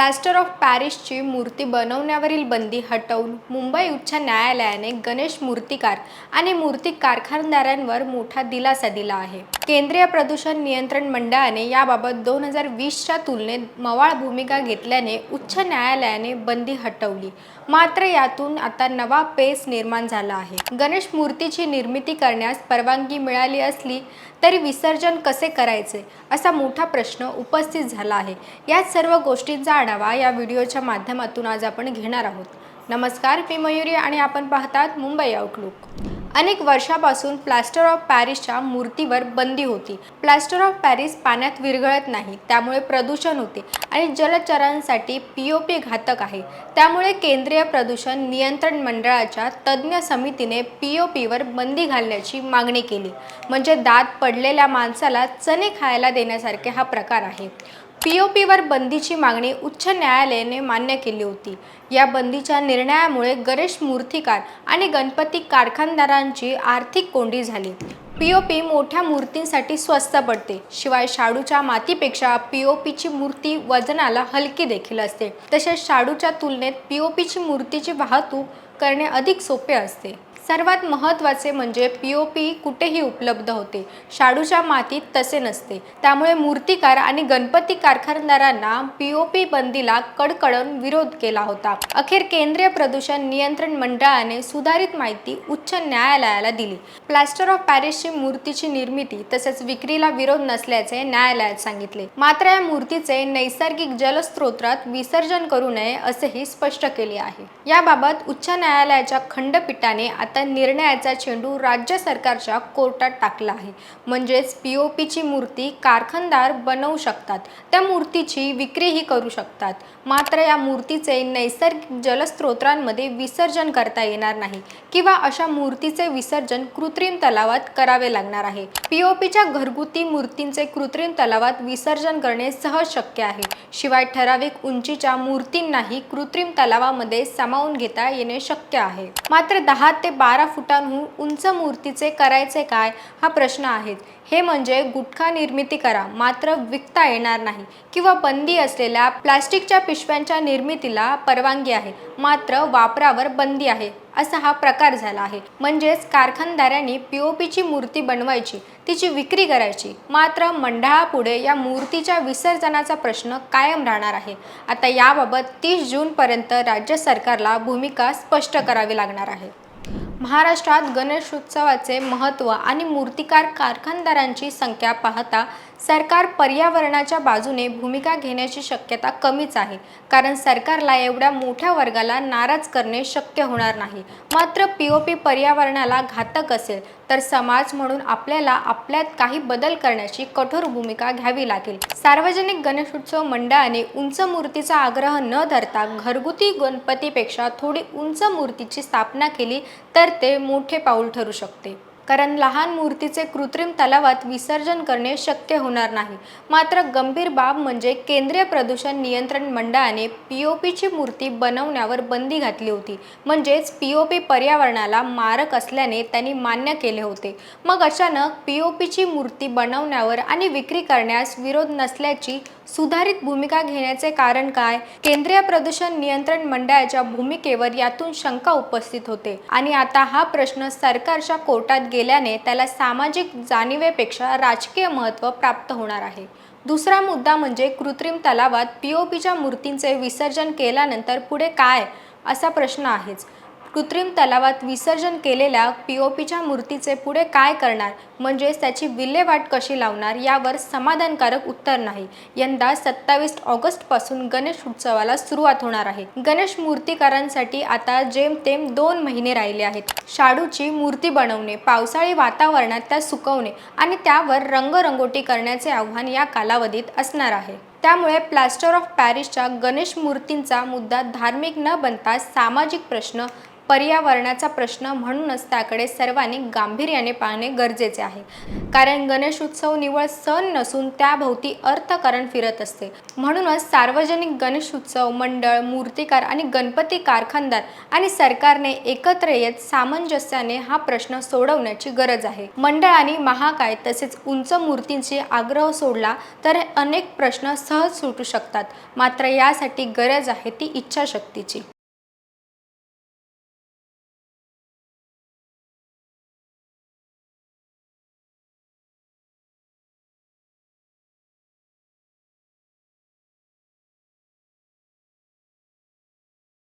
Plaster of पॅरिसची मूर्ती बनवण्यावरील बंदी हटवून मुंबई उच्च न्यायालयाने गणेश मूर्तिकार आणि मूर्ती कारखानदारांवर मोठा दिलासा दिला आहे. केंद्रीय प्रदूषण नियंत्रण मंडळाने याबाबत दोन हजार वीसच्या तुलनेत मवाळ भूमिका घेतल्याने उच्च न्यायालयाने बंदी हटवली. मात्र यातून आता नवा पेस निर्माण झाला आहे. गणेश मूर्तीची निर्मिती करण्यास परवानगी मिळाली असली तरी विसर्जन कसे करायचे असा मोठा प्रश्न उपस्थित झाला आहे. याच सर्व गोष्टींचा आढावा या व्हिडिओच्या माध्यमातून आज आपण घेणार आहोत. नमस्कार मी मयुरी आणि आपण पाहतात मुंबई आउटलुक अनेक वर्षापासून प्लास्टर ऑफ पॅरिसच्या मूर्तीवर बंदी होती. प्लास्टर ऑफ पॅरिस पाण्यात विरघळत नाही त्यामुळे प्रदूषण होते आणि जलचरांसाठी पी ओ पी घातक आहे. त्यामुळे केंद्रीय प्रदूषण नियंत्रण मंडळाच्या तज्ज्ञ समितीने पी ओ पीवर बंदी घालण्याची मागणी केली. म्हणजे दात पडलेल्या माणसाला चणे खायला देण्यासारखे हा प्रकार आहे. पी ओ पीवर बंदीची मागणी उच्च न्यायालयाने मान्य केली होती. या बंदीच्या निर्णयामुळे गणेश मूर्तिकार आणि गणपती कारखानदारांची आर्थिक कोंडी झाली. पी ओ पी मोठ्या मूर्तींसाठी स्वस्त पडते. शिवाय शाडूच्या मातीपेक्षा पी ओ पीची मूर्ती वजनाला हलकी देखील असते. तसेच शाडूच्या तुलनेत पी ओ पीची मूर्तीची वाहतूक करणे अधिक सोपे असते. सर्वात महत्त्वाचे म्हणजे पी ओ पी कुठेही उपलब्ध होते. शाडूच्या मातीत तसे नसते. त्यामुळे मूर्तिकार आणि गणपती कारखानदारांना पी ओ पी बंदीला कडकडून विरोध केला होता. अखेर केंद्रीय प्रदूषण नियंत्रण मंडळाने सुधारित माहिती उच्च न्यायालयाला दिली. प्लास्टर ऑफ पॅरिसची मूर्तीची निर्मिती तसेच विक्रीला विरोध नसल्याचे न्यायालयात सांगितले. मात्र या मूर्तीचे नैसर्गिक जलस्त्रोत्रात विसर्जन करू नये असेही स्पष्ट केले आहे. याबाबत उच्च न्यायालयाच्या खंडपीठाने आता निर्णयाचा चेंडू राज्य सरकारच्या कोर्टात टाकला आहे. म्हणजेच पी ओ पीची मूर्ती कारखानदार बनवू शकतात. त्या मूर्तीची विक्रीही करू शकतात. मात्र या मूर्तीचे नैसर्गिक जलस्रोतांमध्ये विसर्जन करता येणार नाही. किंवा अशा मूर्तीचे विसर्जन कृत्रिम तलावात करावे लागणार आहे. पी ओ पीच्या घरगुती मूर्तींचे कृत्रिम तलावात विसर्जन करणे सहज शक्य आहे. शिवाय ठराविक उंचीच्या मूर्तींनाही कृत्रिम तलावामध्ये सामावून घेता येणे शक्य आहे. मात्र दहा ते बारा फुटांहून उंच मूर्तीचे करायचे काय हा प्रश्न आहे. हे म्हणजे गुटखा निर्मिती करा मात्र विकता येणार नाही किंवा बंदी असलेल्या प्लास्टिकच्या पिशव्यांच्या निर्मितीला परवानगी आहे. मात्र वापरावर बंदी आहे. असा हा प्रकार झाला आहे. म्हणजेच कारखानदारांनी पी ओ पीची मूर्ती बनवायची तिची विक्री करायची. मात्र मंडळापुढे या मूर्तीच्या विसर्जनाचा प्रश्न कायम राहणार आहे. आता याबाबत तीस जूनपर्यंत राज्य सरकारला भूमिका स्पष्ट करावी लागणार आहे. महाराष्ट्रात गणेशोत्सवाचे महत्त्व आणि मूर्तिकार कारखानदारांची संख्या पाहता सरकार पर्यावरणाच्या बाजूने भूमिका घेण्याची शक्यता कमीच आहे. कारण सरकारला एवढ्या मोठ्या वर्गाला नाराज करणे शक्य होणार नाही. मात्र पी ओ पी पर्यावरणाला घातक असेल तर समाज म्हणून आपल्याला आपल्यात काही बदल करण्याची कठोर भूमिका घ्यावी लागेल. सार्वजनिक गणेशोत्सव मंडळाने उंच मूर्तीचा आग्रह न धरता घरगुती गणपतीपेक्षा थोडी उंच मूर्तीची स्थापना केली तर ते मोठे पाऊल ठरू शकते. कारण लहान मूर्तीचे कृत्रिम तलावात विसर्जन करणे शक्य होणार नाही. मात्र गंभीर बाब म्हणजे केंद्रीय प्रदूषण नियंत्रण मंडळाने पी ओ पीची मूर्ती बनवण्यावर बंदी घातली होती. म्हणजेच पी ओ पी पर्यावरणाला मारक असल्याने त्यांनी मान्य केले होते. मग अचानक पी ओ पीची मूर्ती बनवण्यावर आणि विक्री करण्यास विरोध नसल्याची सुधारित भूमिका घेण्याचे कारण काय? केंद्रीय प्रदूषण नियंत्रण मंडळाच्या भूमिकेवर यातून शंका उपस्थित होते. आणि आता हा प्रश्न सरकारच्या कोर्टात गेला गेल्याने त्याला सामाजिक जाणीवेपेक्षा राजकीय महत्त्व प्राप्त होणार आहे. दुसरा मुद्दा म्हणजे कृत्रिम तलावात पी ओ पीच्या मूर्तींचे विसर्जन केल्यानंतर पुढे काय? असा प्रश्न आहेच. कृत्रिम तलावात विसर्जन केलेल्या पी ओ पीच्या मूर्तीचे पुढे काय करणार? म्हणजेच त्याची विल्हेवाट कशी लावणार? यावर समाधानकारक उत्तर नाही. यंदा सत्तावीस ऑगस्टपासून गणेश उत्सवाला सुरुवात होणार आहे. गणेश मूर्तिकारांसाठी आता जेमतेम दोन महिने राहिले आहेत. शाडूची मूर्ती बनवणे पावसाळी वातावरणात त्या सुकवणे आणि त्यावर रंगरंगोटी करण्याचे आव्हान या कालावधीत असणार आहे. त्यामुळे प्लास्टर ऑफ पॅरिसच्या गणेश मूर्तींचा मुद्दा धार्मिक न बनता सामाजिक प्रश्न पर्यावरणाचा प्रश्न म्हणूनच त्याकडे सर्वांनी गांभीर्याने पाहणे गरजेचे आहे. कारण गणेश उत्सव निवळ सण नसून त्याभोवती अर्थकारण फिरत असते. म्हणूनच सार्वजनिक गणेश उत्सव मंडळ मूर्तिकार आणि गणपती कारखानदार आणि सरकारने एकत्र येत सामंजस्याने हा प्रश्न सोडवण्याची गरज आहे. मंडळाने महाकाय तसेच उंच मूर्तींचे आग्रह सोडला तर अनेक प्रश्न सहज सुटू शकतात. मात्र यासाठी गरज आहे ती इच्छाशक्तीची.